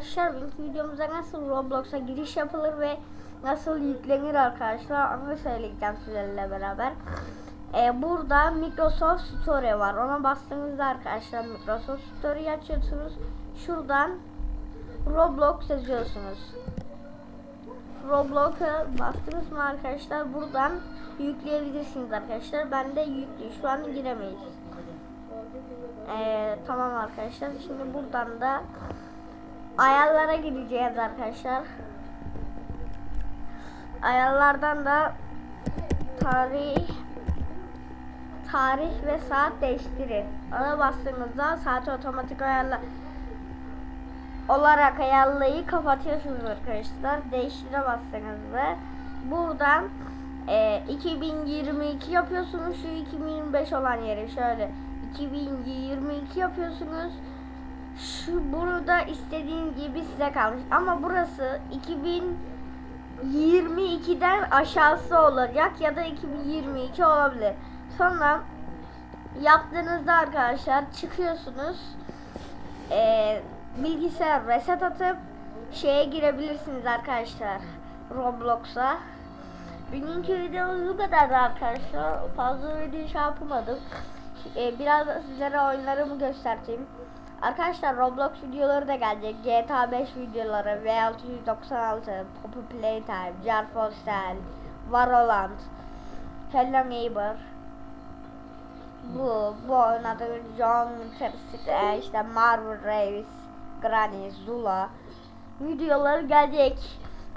arkadaşlar bugünkü videomuzda nasıl Roblox'a giriş yapılır ve nasıl yüklenir arkadaşlar onu söyleyeceğim sizlerle beraber. Ee, burada Microsoft Store var. Ona bastığınızda arkadaşlar Microsoft Store'yi açıyorsunuz. Şuradan Roblox yazıyorsunuz. Roblox'a bastınız mı arkadaşlar buradan yükleyebilirsiniz arkadaşlar. Ben de yüklü. Şu an giremeyiz. Ee, tamam arkadaşlar. Şimdi buradan da ayarlara gideceğiz arkadaşlar. Ayarlardan da tarih tarih ve saat değiştirin. Ona bastığınızda saati otomatik ayarla olarak ayarlayı kapatıyorsunuz arkadaşlar. Değiştire bastığınızda buradan e, 2022 yapıyorsunuz. Şu 2025 olan yeri şöyle 2022 yapıyorsunuz. Şu burada istediğin gibi size kalmış. Ama burası 2022'den aşağısı olacak ya da 2022 olabilir. Sonra yaptığınızda arkadaşlar çıkıyorsunuz. Ee, bilgisayar reset atıp şeye girebilirsiniz arkadaşlar. Roblox'a. Bugünkü videomuz bu kadardı arkadaşlar. Fazla video şey yapmadım. Ee, biraz sizlere oyunlarımı göstereyim. Arkadaşlar Roblox videoları da gelecek. GTA 5 videoları, V696, Poppy Playtime, Jar for Sale, Valorant, Hello Neighbor. Bu, bu oynadı John Tercite, işte Marvel Race, Granny, Zula videoları gelecek.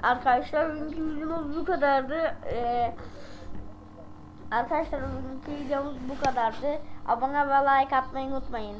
Arkadaşlar bugünkü videomuz bu kadardı. Ee, arkadaşlar bugünkü videomuz bu kadardı. Abone ve like atmayı unutmayın.